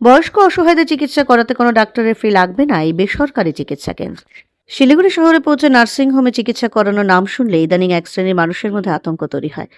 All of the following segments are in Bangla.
বয়স্ক অসহায়দের চিকিৎসা করাতে কোনো ডাক্তারের ফি লাগবে না, এই বেসরকারি চিকিৎসা কেন্দ্র। শিলিগুড়ি শহরে পৌঁছে নার্সিংহোমে চিকিৎসা করানোর নাম শুনলে ইদানিং এক শ্রেণির মানুষের মধ্যে আতঙ্ক তৈরি হয়।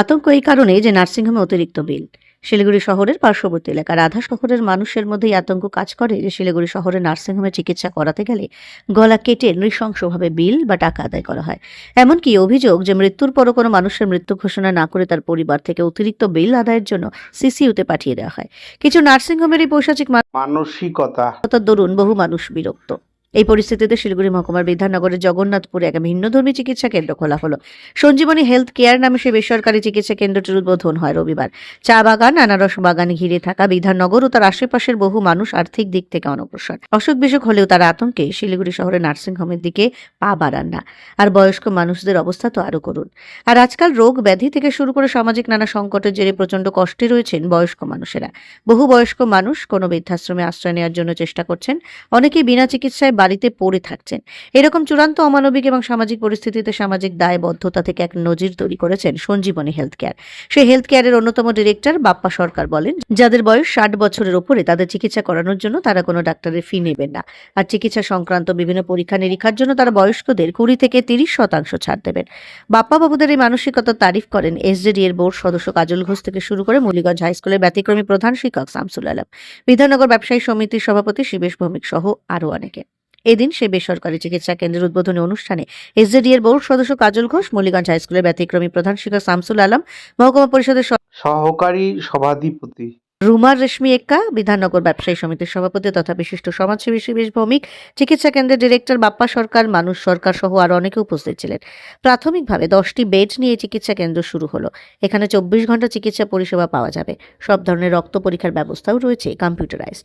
আতঙ্ক এই কারণে যে নার্সিংহোমে অতিরিক্ত বিল। শিলিগুড়ি শহরের পার্শ্ববর্তী এলাকার আধা শহরের মানুষের মধ্যেই আতঙ্ক কাজ করে যে শিলিগুড়ি শহরের নার্সিংহোমে চিকিৎসা করাতে গেলে গলা কেটে নৃশংসভাবে বিল বা টাকা আদায় করা হয়। এমনকি অভিযোগ যে মৃত্যুর পরও কোনো মানুষের মৃত্যু ঘোষণা না করে তার পরিবার থেকে অতিরিক্ত বিল আদায়ের জন্য সিসিইউতে পাঠিয়ে দেওয়া হয়। কিছু নার্সিংহোমের এই পৈশাচিক মানসিকতা। দরুন বহু মানুষ বিরক্ত। এই পরিস্থিতিতে শিলিগুড়ি মহকুমার বিধাননগরের জগন্নাথপুরে এক ভিন্নধর্মী চিকিৎসা কেন্দ্র খোলা হলো। সঞ্জীবনী হেলথ কেয়ার নামে সেই বেসরকারি চিকিৎসা কেন্দ্রটির উদ্বোধন হয় রবিবার। চা বাগান, আনারস বাগান ঘিরে থাকা বিধাননগর ও তার আশেপাশের বহু মানুষ আর্থিক দিক থেকে অনগ্রসর। অসুখ বিসুখ হলেও তার আতঙ্কে শিলিগুড়ি শহরের নার্সিংহোমের দিকে পা বাড়ান না। আর বয়স্ক মানুষদের অবস্থা তো আরও করুন আর আজকাল রোগ ব্যাধি থেকে শুরু করে সামাজিক নানা সংকটের জেরে প্রচণ্ড কষ্টে রয়েছেন বয়স্ক মানুষেরা। বহু বয়স্ক মানুষ কোনো বৃদ্ধাশ্রমে আশ্রয় নেওয়ার জন্য চেষ্টা করছেন। অনেকেই বিনা চিকিৎসায় বাড়িতে পড়ে থাকছেন। এরকম চূড়ান্ত অমানবিক এবং সামাজিক পরিস্থিতিতে সামাজিক দায়বদ্ধতা থেকে এক নজির তৈরি করেছেন সঞ্জীবনী হেলথ কেয়ার সেই হেলথ কেয়ারের অন্যতম ডিরেক্টর বাপ্পা সরকার বলেন, যাদের বয়স ষাট বছরের ওপরে তাদের চিকিৎসা করানোর জন্য তারা কোনো ডাক্তারের ফি নেবেন না। আর চিকিৎসা সংক্রান্ত বিভিন্ন পরীক্ষা নিরীক্ষার জন্য তারা বয়স্কদের কুড়ি থেকে তিরিশ শতাংশ ছাড় দেবেন। বাপ্পা বাবুদের এই মানসিকতার তারিফ করেন এসজেডি এর বোর্ড সদস্য কাজল ঘোষ থেকে শুরু করে মুলিগঞ্জ হাই স্কুলের ব্যতিক্রমী প্রধান শিক্ষক শামসুল আলম। বিধাননগর ব্যবসায়ী সমিতির সভাপতি শিবেশ ভৌমিক সহ আরও অনেকে। এদিন সে বেসরকারি চিকিৎসা কেন্দ্রের উদ্বোধনী অনুষ্ঠানে এসজেডি এর বোর্ড সদস্য কাজল ঘোষ মল্লিগঞ্জ হাইস্কুলের ব্যতিক্রমী প্রধান শিক্ষক শামসুল আলম, মহকুমা পরিষদের সহকারী সভাধিপতি রুমার রেশমি এক্কা, বিধাননগর ব্যবসায়ী সমিতির সভাপতি তথা বিশিষ্ট সমাজসেবী শিবেশ ভৌমিক, চিকিৎসা কেন্দ্রের ডিরেক্টর বাপ্পা সরকার, মানুষ সরকার সহ আরও অনেকে উপস্থিত ছিলেন। প্রাথমিকভাবে দশটি বেড নিয়ে চিকিৎসা কেন্দ্র শুরু হলো। এখানে চব্বিশ ঘণ্টা চিকিৎসা পরিষেবা পাওয়া যাবে। সব ধরনের রক্ত পরীক্ষার ব্যবস্থাও রয়েছে কম্পিউটারাইজ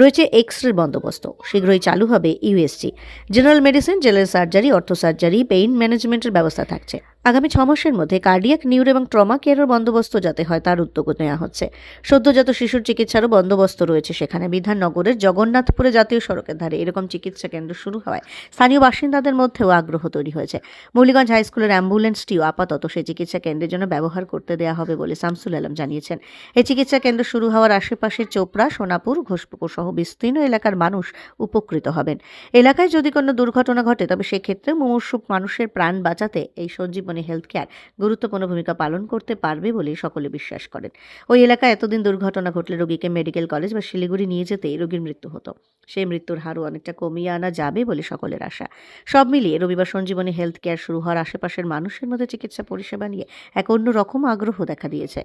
রয়েছে এক্স রে বন্দোবস্ত। শীঘ্রই চালু হবে USG general medicine, general surgery ortho surgery pain ম্যানেজমেন্টের ব্যবস্থা থাকছে। আগামী ছ মাসের মধ্যে কার্ডিয়াক, নিউরো এবং ট্রমা কেয়ারের বন্দোবস্ত যাতে হয় তার উদ্যোগ নেওয়া হচ্ছে। সদ্যজাত শিশুর চিকিৎসারও বন্দোবস্ত রয়েছে সেখানে। বিধাননগরের জগন্নাথপুরে জাতীয় সড়কের ধারে এরকম চিকিৎসা কেন্দ্র শুরু হওয়ায় স্থানীয় বাসিন্দাদের মধ্যেও আগ্রহ তৈরি হয়েছে। মৌলিগঞ্জ হাই স্কুলের অ্যাম্বুলেন্সটিও আপাতত সেই চিকিৎসা কেন্দ্রের জন্য ব্যবহার করতে দেওয়া হবে বলে শামসুল আলম জানিয়েছেন। এই চিকিৎসা কেন্দ্র শুরু হওয়ার আশেপাশের চোপড়া, সোনাপুর, ঘোষপুকুর সহ বিস্তীর্ণ এলাকার মানুষ উপকৃত হবেন। এলাকায় যদি কোনো দুর্ঘটনা ঘটে, তবে সেক্ষেত্রে মুমূর্ষু মানুষের প্রাণ বাঁচাতে এই সঞ্জীবনী হেলথ কেয়ার গুরুত্বপূর্ণ ভূমিকা পালন করতে পারবে বলে সকলে বিশ্বাস করেন। ওই এলাকায় এতদিন দুর্ঘটনা ঘটলে রোগীকে মেডিকেল কলেজ বা শিলিগুড়ি নিয়ে যেতেই রোগীর মৃত্যু হতো। সেই মৃত্যুর হারও অনেকটা কমিয়ে আনা যাবে বলে সকলের আশা। সব মিলিয়ে রবিবার সঞ্জীবনী হেলথ কেয়ার শুরু হওয়ার আশেপাশের মানুষের মধ্যে চিকিৎসা পরিষেবা নিয়ে এক অন্য রকম আগ্রহ দেখা দিয়েছে।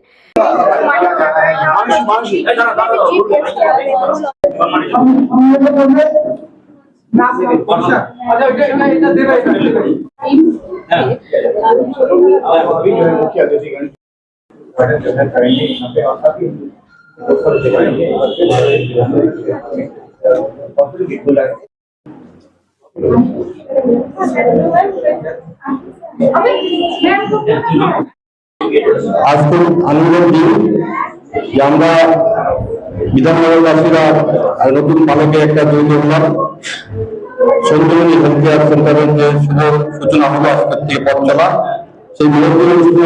আজ খুব আনন্দের দিন যে আমরা বিধাননগরবাসীরা নতুন পালকে একটা তৈরি হলাম সঞ্জীবনী হেলথ কেয়ার সেন্টারের যে সূচনা হলো আজকের থেকে পথ চলা। সেই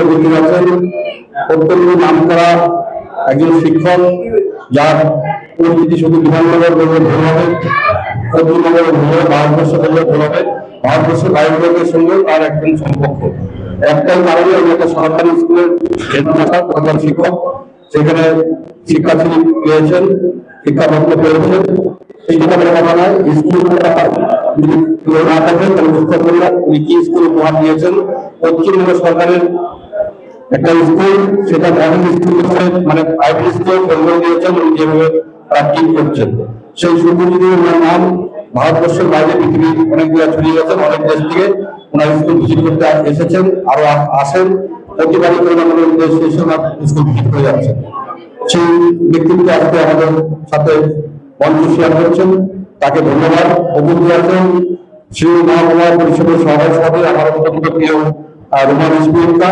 উপস্থিত আছেন। অত্যন্ত নাম করা একজন শিক্ষক যার পরিস্থিতি শুধু বিধাননগর বললে ভুল হবে পশ্চিমবঙ্গের ভুল হবে, ভারতবর্ষ বললে ভুল হবে, ভারতবর্ষের বাইরের সঙ্গে তার একজন সম্পর্ক। একটাই কারণে আমি একটা সরকারি স্কুলের প্রধান শিক্ষক, সেখানে শিক্ষার্থী পেয়েছেন শিক্ষাপত্র পেয়েছেন। সেই বলে কথা নয় স্কুল যদি না থাকেন তাহলে বুঝতে পারবেন উনি কি স্কুল উপহার দিয়েছেন পশ্চিমবঙ্গ সরকারের একটা স্কুল, সেটা মডেল স্কুল মানে প্রাইভেট স্কুল কেন্দ্র দিয়েছেন উনি যেভাবে প্র্যাকটিস করছেন সেই সুন্দরী ওনার নাম ভারতবর্ষের বাইরে পৃথিবীর অনেক জায়গায় ছড়িয়ে গেছেন অনেক দেশ থেকে ওনার স্কুল ভিজিট করতে এসেছেন, আরও আসেন। প্রতিবারই আমাদের দেশ এসে ওনার স্কুল ভিজিট করে যাচ্ছেন। সেই ব্যক্তিত্ব আজকে আমাদের সাথে মঞ্চ শেয়ার করছেন। তাকে ধন্যবাদ। উপস্থিত আছেন শ্রী মহাকুমা পরিষদের সভাপতি, আমার অত্যন্ত প্রিয় রোমান স্পিকা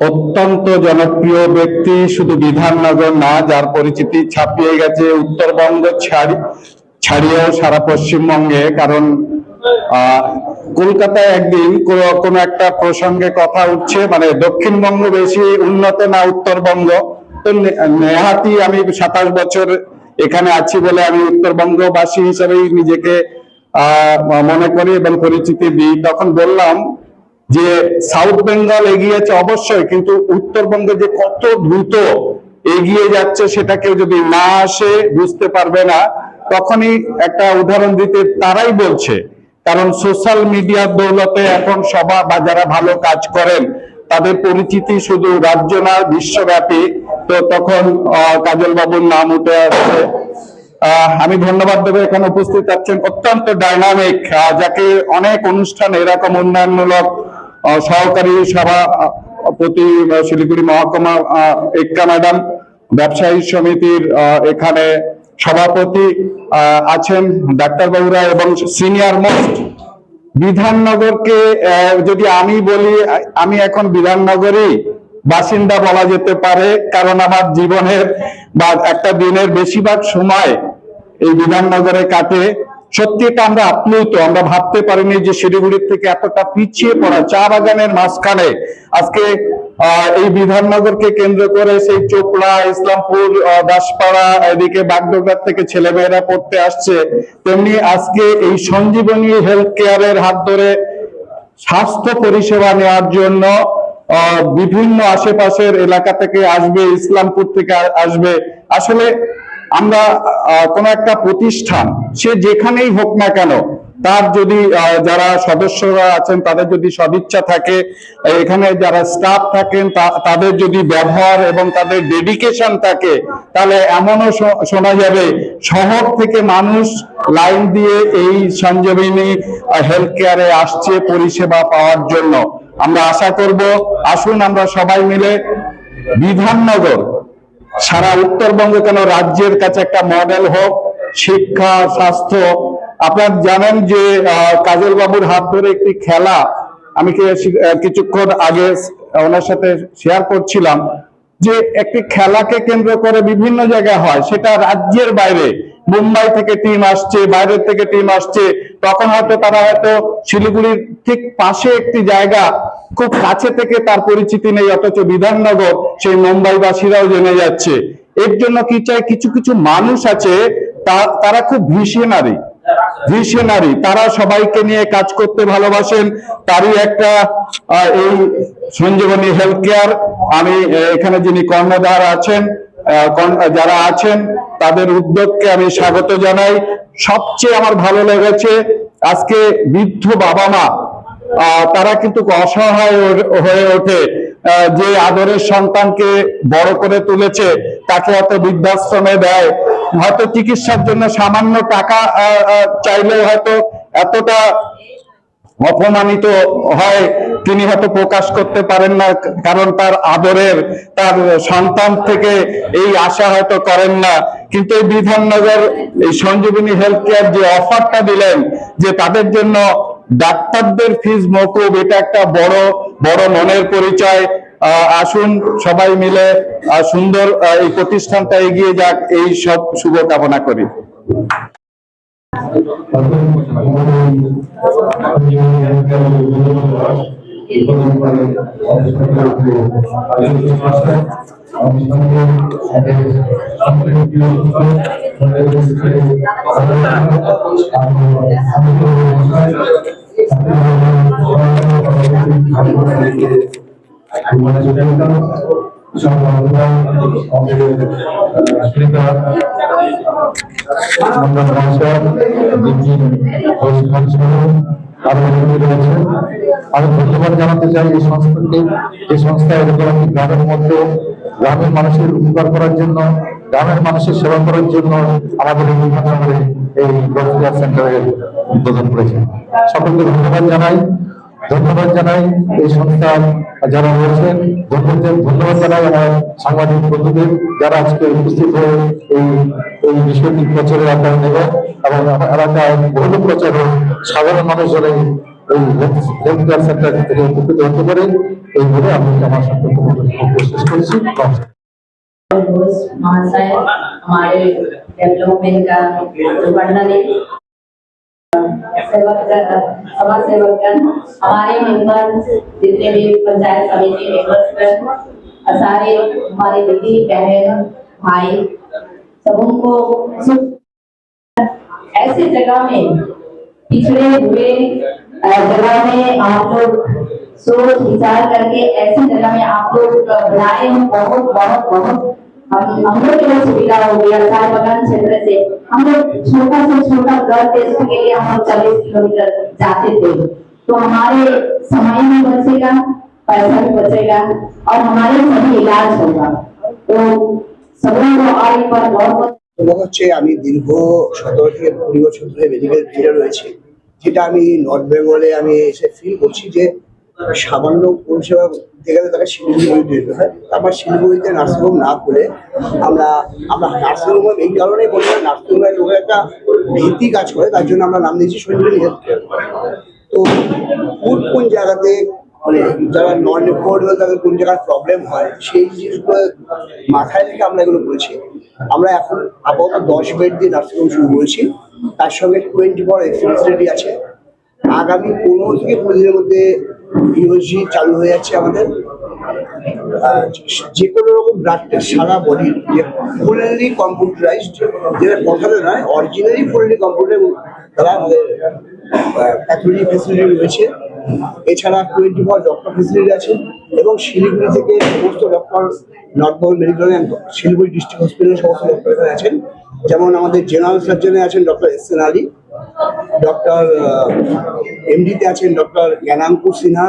অত্যন্ত জনপ্রিয় ব্যক্তি, শুধু বিধাননগর না, যার পরিচিতি ছাপিয়ে গেছে উত্তরবঙ্গ ছাড়ি, ছাড়িয়েও সারা পশ্চিমবঙ্গে। কারণ কলকাতায় একদিন কোনো- একটা প্রসঙ্গে কথা উঠছে মানে দক্ষিণবঙ্গ বেশি উন্নত না উত্তরবঙ্গ। তো নেহাতি আমি সাতাশ বছর এখানে আছি বলে আমি উত্তরবঙ্গবাসী হিসেবেই নিজেকে, আহ, মনে করি এবং পরিচিতি দিই। তখন বললাম যে সাউথ বেঙ্গল এগিয়েছে অবশ্যই, কিন্তু উত্তরবঙ্গে যে কত দ্রুত এগিয়ে যাচ্ছে সেটা কেউ যদি না আসে, বুঝতে পারবে না। তখনই একটা উদাহরণ দিতে তারাই বলছে, কারণ সোশ্যাল মিডিয়ার দৌলতে এখন সবা বা যারা ভালো কাজ করেন, তাদের পরিচিতি শুধু রাজ্য না, বিশ্বব্যাপী। তো তখন কাজল বাবুর নাম উঠে আসছে। আমি ধন্যবাদ দেবো, এখানে উপস্থিত আছেন অত্যন্ত ডাইনামিক যাকে অনেক অনুষ্ঠান এরকম উন্নয়নমূলক সহকারী সভা প্রতি শিলিগুড়ি মহকুমা এক্কা ম্যাডাম, ব্যবসায়ী সমিতির এখানে সভাপতি আছেন ডাক্তারবাবুরা এবং সিনিয়র মোস্ট বিধাননগরকে যদি আমি বলি, আমি এখন বিধাননগরেই বাসিন্দা বলা যেতে পারে, কারণ আমার জীবনের বা একটা দিনের বেশিরভাগ সময় এই বিধাননগরে কাটে। সত্যি এটা আমরা আপ্লুত, আমরা ভাবতে পারিনি যে শিলিগুড়ির থেকে এতটা পিছিয়ে পড়া, চা বাগানের মাঝখানে আজকে এই বিধাননগরকে কেন্দ্র করে সেই চোপড়া, ইসলামপুর দাসপাড়া, এদিকে বাগডোগরা থেকে ছেলেমেয়েরা পড়তে আসছে, তেমনি আজকে এই সঞ্জীবনী হেলথ কেয়ারের হাত ধরে স্বাস্থ্য পরিষেবা নেওয়ার জন্য বিভিন্ন আশেপাশের এলাকা থেকে আসবে, ইসলামপুর থেকে আসবে। আসলে আমরা কোনো একটা প্রতিষ্ঠান, সে যেখানেই হোক না কেন, তার যদি যারা সদস্যরা আছেন, তাদের যদি সদিচ্ছা থাকে, এখানে যারা স্টাফ থাকেন তাদের যদি ব্যবহার এবং তাদের ডেডিকেশন থাকে, তাহলে এমনও শোনা যাবে, শহর থেকে মানুষ লাইন দিয়ে এই সঞ্জীবনী হেলথ কেয়ারে আসছে পরিষেবা পাওয়ার জন্য। আমরা আশা করব, আসুন আমরা সবাই মিলে বিধাননগর সারা উত্তরবঙ্গে কেন রাজ্যের কাছে একটা মডেল হোক, শিক্ষা, স্বাস্থ্য? আপনার জানেন যে কাজল বাবুর হাত ধরে একটি খেলা, আমি কিছুক্ষণ আগে ওনার সাথে শেয়ার করছিলাম। একটি খেলাকে কেন্দ্র করে বিভিন্ন জায়গায় হয়, সেটা রাজ্যের বাইরে। মুম্বাই থেকে টিম আসছে, বাইরের থেকে টিম আসছে। তখন হয়তো তারা হয়তো শিলিগুড়ির ঠিক পাশে একটি জায়গা, খুব কাছে থেকে তার পরিচিতি নেই, অথচ বিধাননগর, সেই মুম্বাইবাসীরাও জেনে যাচ্ছে। এর জন্য কি চাই, কিছু কিছু মানুষ আছে তারা খুব ভিশনারি ভিশনারি তারা সবাইকে নিয়ে কাজ করতে ভালোবাসেন। তারই একটা এই সঞ্জীবনী হেলথ কেয়ার আমি এখানে যিনি কর্ণধার আছেন যারা আছেন, তাদের উদ্যোগকে আমি স্বাগত জানাই। সবচেয়ে আমার ভালো লেগেছে, আজকে বৃদ্ধ বাবা মা তারা কিন্তু অসহায় হয়ে ওঠে। যে আদরের সন্তানকে বড় করে তুলেছে, তাকে হয়তো বৃদ্ধাশ্রমে দেয়। হয়তো চিকিৎসার জন্য সামান্য টাকা চাইলেও হয়তো এতটা অপমানিত হয়, তিনি হয়তো প্রকাশ করতে পারেন না, কারণ তার আদরের, তার সন্তান থেকে এই আশা হয়তো করেন না। কিন্তু এই বিধাননগর, এই সঞ্জীবনী হেলথ কেয়ার যে অফারটা দিলেন, যে তাদের জন্য ডাক্তারদের ফিজ মকুব, এটা একটা বড় বড় মনের পরিচয়। আসুন সবাই মিলে সুন্দর এই প্রতিষ্ঠানটা এগিয়ে যাক এই সব শুভকামনা করি। আমি ধন্যবাদ জানাতে চাই এই সংস্থাকে এই সংস্থা এরকম গ্রামের মধ্যে গ্রামের মানুষের উপকার করার জন্য গ্রামের মানুষের সেবা করার জন্য আমাদের এই বিধাননগরে এই উদ্বোধন করেছে সকলকে ধন্যবাদ জানাই। ধন্যবাদ জানাই এই সংস্থার যারা রয়েছেন ধন্যবাদ ধন্যবাদ জানাই আমার সাংবাদিক বন্ধুদের যারা আজকে উপস্থিত হয়ে এই এই বিষয়টি প্রচারের আকার নেবেন এবং আমার এলাকায় বহু প্রচার হোক সাধারণ মানুষ যেন এই হেলথ কেয়ার সেন্টার থেকে উপকৃত হতে পারে এই বলে আমি আমার সঙ্গে শেষ করেছি নমস্কার घोष महाशय हमारे डेवलपमेंट का जो वर्णन है सेवक समाज सेवकगण हमारे मेंबर जितने भी पंचायत समिति मेंबर्स सारे हमारे दीदी बहन, भाई सबको सुख ऐसे जगह में पिछड़े हुए जगह में आप लोग सोच विचार करके ऐसी जगह में आप लोग बनाए हैं, बहुत बहुत बहुत हम हम लोग के लिए सुविधा हो गया चार बगान क्षेत्र से हम लोग छोटा से छोटा ब्लड टेस्ट के लिए हम लोग चालीस किलोमीटर जाते थे तो हमारे समय भी बचेगा पैसा भी बचेगा और हमारे सभी इलाज होगा तो सभी को और एक बार बहुत बहुत এবং হচ্ছে আমি দীর্ঘ সতেরো থেকে কুড়ি বছর ধরে মেডিকেল ফিল্ডে রয়েছি যেটা আমি নর্থ বেঙ্গলে আমি এসে ফিল করছি যে সামান্য পরিষেবা দিতে গেলে তাকে শিলিগুড়ি যেতে হয়। আমার শিলিগুড়িতে নার্সিংহোম না করে আমরা আমরা নার্সিংহোম এই কারণেই বলি নার্সিংহোমের লোকের একটা ভীতি কাজ করে, তার জন্য আমরা নাম দিয়েছি সঞ্জীবনী হেলথ তো কোন কোন জায়গাতে মানে যারা নন এফোর্ডেবল তাদের কোন জায়গায় প্রবলেম হয়, সেই জিনিসগুলো মাথায় রেখে আমরা এগুলো করেছি আমরা এখন আপাতত দশ বেড দিয়ে নার্সিংহোম শুরু করেছি। তার সঙ্গে টোয়েন্টি ফোর ফেসিলিটি আছে। আগামী পনেরো থেকে কুড়ি দিনের মধ্যে ইউএসজি চালু হয়ে যাচ্ছে আমাদের। যে কোনো রকম ব্লাড টেস্ট সারা বডির যে ফুললি কম্পিউটারাইজড যেটা কথাতে নয় অরিজিনালি ফুললি কম্পিউটার তারা আমাদের ফেসিলিটি রয়েছে। এছাড়া টোয়েন্টি ফোর ডক্টর ফেসিলিটি আছে এবং শিলিগুড়ি থেকে সমস্ত doctor north north Bengal medical Siliguri district হসপিটালের সমস্ত ডক্টর আছেন। যেমন আমাদের জেনারেল সার্জনে আছেন doctor S N Ali doctor এমডিতে আছেন ডক্টর জ্ঞানাঙ্কুর সিনহা,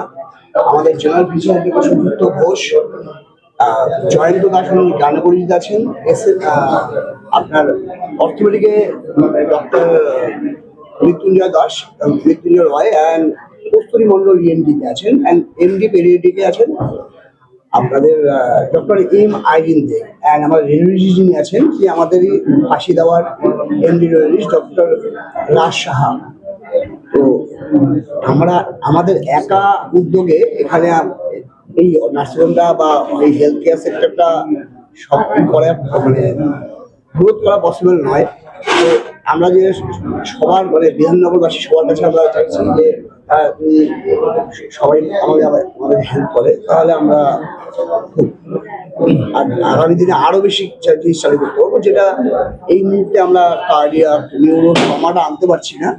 আমাদের জেনারেল ফিজিশিয়ান থেকে সুযুক্ত ঘোষ জয়ন্ত দাস উনি গানগরিতে আছেন, এস আপনার অর্থোপেডিকে ডক্টর মৃত্যুঞ্জয় দাস মৃত্যুঞ্জয় রয় অ্যান্ড কস্তুরী মন্ডল ইএনডিতে আছেন অ্যান্ড এমডি পেরিয়েটিকে আছেন। আপনাদের doctor M Irene De and আমার রেডিওলজি যিনি আছেন, তিনি আমাদেরই ফাঁসি দেওয়ার MD radiologist doctor Raj Saha. তো আমরা, আমাদের একা উদ্যোগে এখানে এই নার্সিংহোমটা বা এই হেলথ কেয়ার সেক্টরটা সব করা মানে গ্রোথ করা পসিবল নয়। তো আমরা যে সবার মানে বিধাননগরবাসী সবার কাছে আমরা চাইছি যে সবাই আমাদের আমাদের হেল্প করে, তাহলে আমরা আগামী দিনে আরও বেশি জিনিস চালু করতে যেটা এই মুহূর্তে আমরা কার্ডিয়াক নিউরো ট্রমাটা আনতে পারছি না।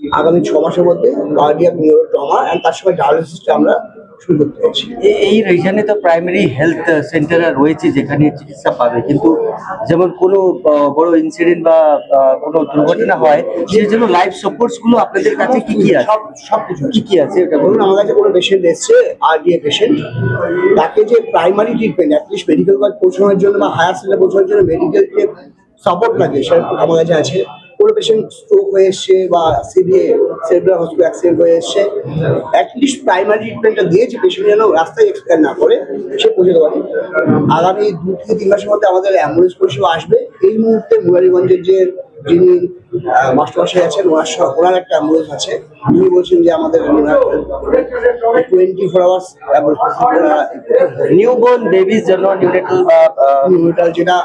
আগামী ছ মাসের মধ্যে কার্ডিয়াক নিউরো ট্রমা অ্যান্ড তার সঙ্গে ডায়ালিসিসটা আমরা শুরু করতে পারছি এই রিজনে তো প্রাইমারি হেলথ সেন্টার রয়েছে যেখানে চিকিৎসা পাবে। কিন্তু যেমন কোনো বড় ইনসিডেন্ট বা কোনো দুর্ঘটনা হয় সেই জন্য লাইফ সাপোর্টসগুলো আপনাদের কাছে কি কি আছে? সব কিছু কি কি আছে? ধরুন বলুন। আমার কাছে কোনো পেশেন্ট এসছে আরডিএ পেশেন্ট তাকে যে primary treatment at least medical college পৌঁছানোর জন্য বা হায়ার সেন্টার পৌঁছানোর জন্য মেডিকেল যে সাপোর্ট লাগে সেটা আমার কাছে আছে। কোনো পেশেন্ট স্ট্রোক হয়ে এসছে বা সিভিএ সেরিব্রাল হসপিটাল অ্যাক্সিডেন্ট হয়ে এসছে অ্যাটলিস্ট প্রাইমারি ট্রিটমেন্টটা দিয়ে যে পেশেন্ট যেন রাস্তায় এক্সপায়ার না করে সে পৌঁছতে পারে আগামী দু থেকে তিন মাসের মধ্যে আমাদের অ্যাম্বুলেন্স পরিষেবা আসবে। এই মুহূর্তে মুরারিগঞ্জের যে যিনি মাস্টারমশাই আছেন ওনার ওনার একটা অ্যাম্বুলেন্স আছে। উনি বলছেন যে আমাদের টোয়েন্টি ফোর আওয়ার্স নিউবর্ন বেবির জন্য নিউনেটাল নিউট্রাল যেটা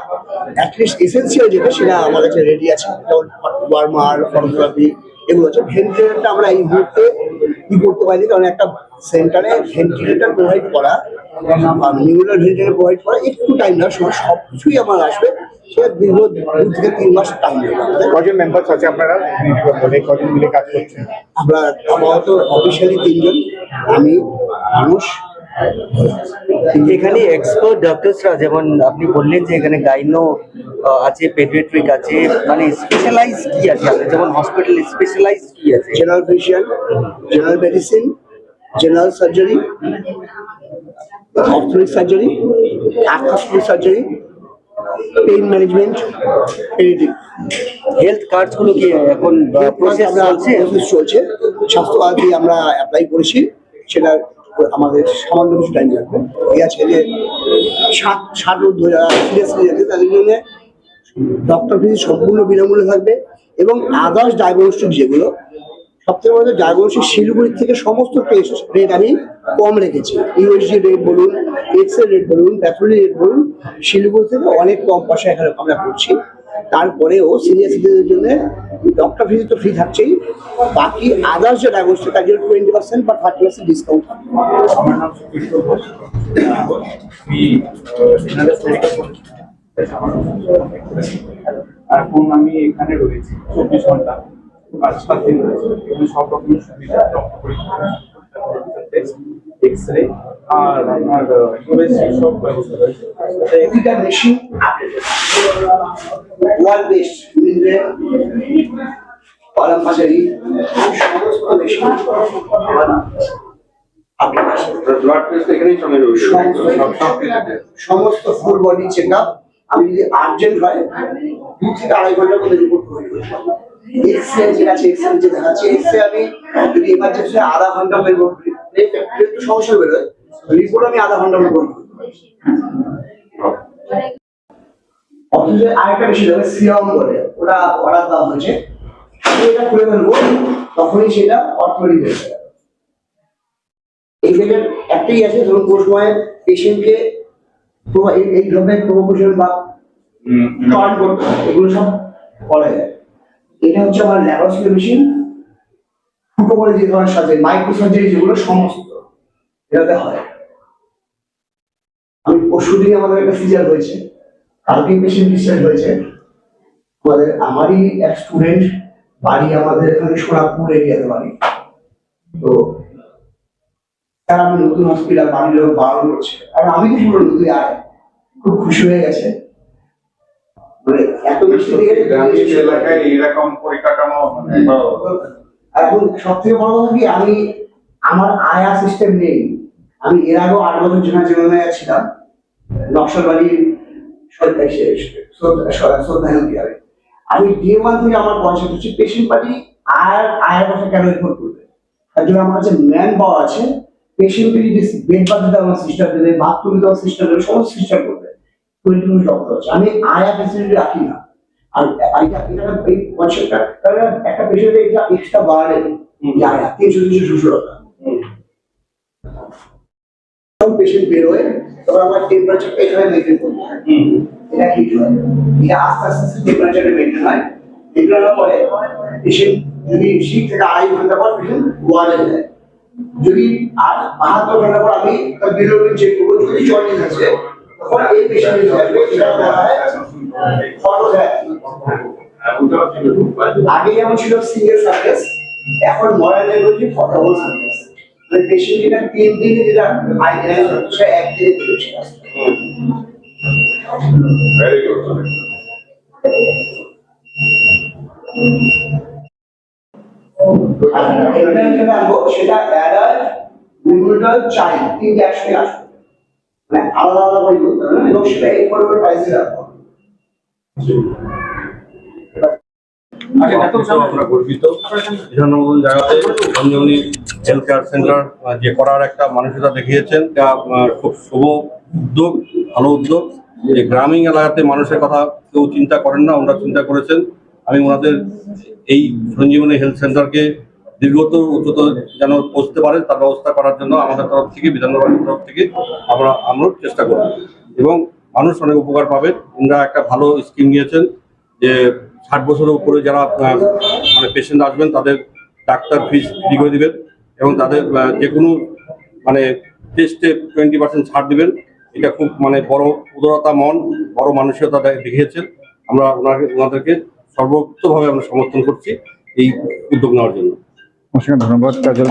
অ্যাটলিস্ট এসেন্সিয়াল যেটা সেটা আমার কাছে রেডি আছে। যেমন ওয়ার্মার ফটোগ্রাফি এগুলো আছে ভেন্টিলেটারটা আমরা এই মুহূর্তে কি করতে পারি কারণ একটা সেন্টারে ভেন্টিলেটার প্রোভাইড করা নিউরাল ভেন্টিলেটার প্রোভাইড করা একটু টাইম না সময় সব কিছুই আমার আসবে। সেটা দীর্ঘ দু থেকে তিন মাস টাইম আমাদের। কজন মেম্বার্স আছে আপনারা? বলে কজন মিলে কাজ করছেন? আমরা আপাতত অফিসিয়ালি তিনজন। আমি মানুষ এখানে এক্সপার্ট ডক্টরসরা যেমন আপনি বললেন যে এখানে গাইনো আছে পেডিয়াট্রিক আছে মানে স্পেশালাইজ কি আছে? আপনার যেমন হসপিটাল স্পেশালাইজ কি আছে? General physician general medicine general surgery orthopaedic surgery arthroscopic surgery pain management paediatric health কার্ডসগুলো কি এখন প্রসেস চলছে চলছে? স্বাস্থ্য কার্ড দিয়ে আমরা অ্যাপ্লাই করেছি। সেটা আমাদের সামান্য কিছু টাইম লাগবে। আছে যে ষাট ষাট ঊর্ধ্ব যারা আছে তাদের জন্য ডক্টর ফিজ সম্পূর্ণ বিনামূল্যে থাকবে এবং আদার্স ডায়াগনস্টিক যেগুলো সবথেকে বড় ডায়াগনস্টিক শিলিগুড়ির থেকে সমস্ত টেস্ট রেট আমি কম রেখেছি। ইউএসজি রেট বলুন এক্স রেট বলুন প্যাথোলজি রেট বলুন, শিলিগুড়ি থেকে অনেক কম পয়সা এখানে আমরা করছি। তারপরেও সিনিয়র সিটিজেনের জন্য ডক্টর ভিজিট তো ফ্রি থাকছেই। বাকি আদার্স যে ডায়াগনস্টিক তার জন্য টোয়েন্টি পার্সেন্ট বা থার্টি পার্সেন্ট ডিসকাউন্ট এখন আমি এখানে রয়েছি চব্বিশ ঘণ্টা। পাঁচ, সাত সব রকমের সুবিধা রক্ত পরীক্ষা এক্স রে আর আপনার সব ব্যবস্থা রয়েছে। প্রতিটা মেশিন ওয়াল বেস্ট কলাম পাশারি সমস্ত মেশিন ব্লাড এখানেই চলে যাবে সমস্ত ফুল বডি চেক আপ আমি যদি আর্জেন্ট হয় দু থেকে আড়াই ঘণ্টার মধ্যে রিপোর্ট করে এক্সরে যেটা আছে এক্সরে যে দেখাচ্ছে এক্সরে আমি যদি এমার্জেন্সি আধা ঘণ্টা একটু সমস্যা বেরোয় রিপোর্ট আমি আধা ঘণ্টার মধ্যে করে অথচ আরেকটা বিষয় বলে ওটা অর্ডার হয়েছে এটা খুলে ফেলব তখনই সেটা অর্থনীতি হয়ে যাবে এই জায়গার একটাই আছে ধরুন কোন সময় পেশেন্টকে এই ধরনের প্রভোকেশন বা এগুলো সব করা যায়। এটা হচ্ছে আমার ল্যাবরেটরি মেশিন। ফুটো করে যে ধরনের সাথে মাইক্রো সার্জারি যেগুলো সমস্ত এটাতে হয়। আমি পরশু দিন আমাদের একটা সিজার হয়েছে কালকে পেশেন্ট ডিসচার্জ হয়েছে। আমাদের, আমারই এক স্টুডেন্ট বাড়ি আমাদের এখানে সোনারপুর এরিয়াতে বাড়ি। তো স্যার আমি নতুন হসপিটাল বাড়ির বারণ করছে আর আমি তো পুরো নতুন আয় খুব খুশি হয়ে গেছে। মানে এলাকায় এরকম পরিকাঠামো এখন সব থেকে বড় কথা কি আমি আমার আয়া সিস্টেম নেই। আমি এর আগেও আট বছর জন্য জীবনে ছিলাম নকশালবাড়ির শ্রদ্ধা হেলথ কেয়ারে। আমি ডে ওয়ান থেকে আমার কনসেপ্ট হচ্ছে পেশেন্ট পার্টি আয়ার আয়ের কথা কেন রিপোর্ট করবে? তার জন্য আমার কাছে ম্যান পাওয়ার আছে। পেশেন্টকে যদি বেড বাঁধতে আমার সিস্টেম দেবে বাথরুম দেওয়ার সিস্টেম দেবে সমস্ত সিস্টেম করবে। টোয়েন্টি ডক্টর আছে আমি আয়া ফেসিলিটি রাখি না। আর এটা এটা এই কনসেপ্টটা তাহলে একটা পেশেন্টের এটা এক্সট্রা বাড়ে আয়া তিনশো তিনশো দুশো টাকা। যখন পেশেন্ট বেরোয় তখন আমার টেম্পারেচারটা এখানে মেনটেন করতে হয় এটা হিট হয়? এটা আস্তে আস্তে আস্তে মেনটেন হয়। মেনটেন হওয়ার পরে পেশেন্ট যদি শীত থেকে আড়াই ঘণ্টা পর পেশেন্ট ওয়ার্ডে যায়। যদি আর বাহাত্তর ঘণ্টা পর আমি তার বিলোপিন চেক করব যদি জন্ডিস আছে আগে যেমন ছিল সিঙ্গেল এখন টেকনোলজি ফটোবল মানে পেশেন্ট যেটা তিন দিনে যেটা আইডিয়াল হচ্ছে একদিনে ভেরি গুড সেটা অ্যাডাল্ট নিউট্রাল চাইল্ড তিনটে একসাথে আসবে মানে আলাদা আলাদা করে করতে হবে এবং সেটা এই করে প্রাইসে রাখব আচ্ছা, আমরা গর্বিত। বিধাননগর জায়গাতে সঞ্জীবনী হেলথ কেয়ার সেন্টার যে করার একটা মানসিকতা দেখিয়েছেন আহ, খুব শুভ উদ্যোগ ভালো উদ্যোগ। যে গ্রামীণ এলাকাতে মানুষের কথা কেউ চিন্তা করেন না ওনারা চিন্তা করেছেন। আমি ওনাদের এই সঞ্জীবনী হেলথ সেন্টারকে দীর্ঘতর উচ্চতর যেন পৌঁছতে পারে, তার ব্যবস্থা করার জন্য আমাদের তরফ থেকে বিধাননগরের তরফ থেকে আমরা আমরা চেষ্টা করব। এবং মানুষ অনেক উপকার পাবে। ওনারা একটা ভালো স্কিম নিয়েছেন যে ষাট বছরের উপরে যারা মানে পেশেন্ট আসবেন, তাদের ডাক্তার ফিস ফ্রি করে দিবেন এবং তাদের যে কোনো মানে টেস্টে টোয়েন্টি পার্সেন্ট ছাড় দেবেন। এটা খুব মানে বড় উদারতা মন, বড় মানসিকতা দেখিয়েছেন। আমরা ওনাকে, ওনাদেরকে সর্বোচ্চভাবে আমরা সমর্থন করছি এই উদ্যোগ নেওয়ার জন্য। ধন্যবাদ কাজল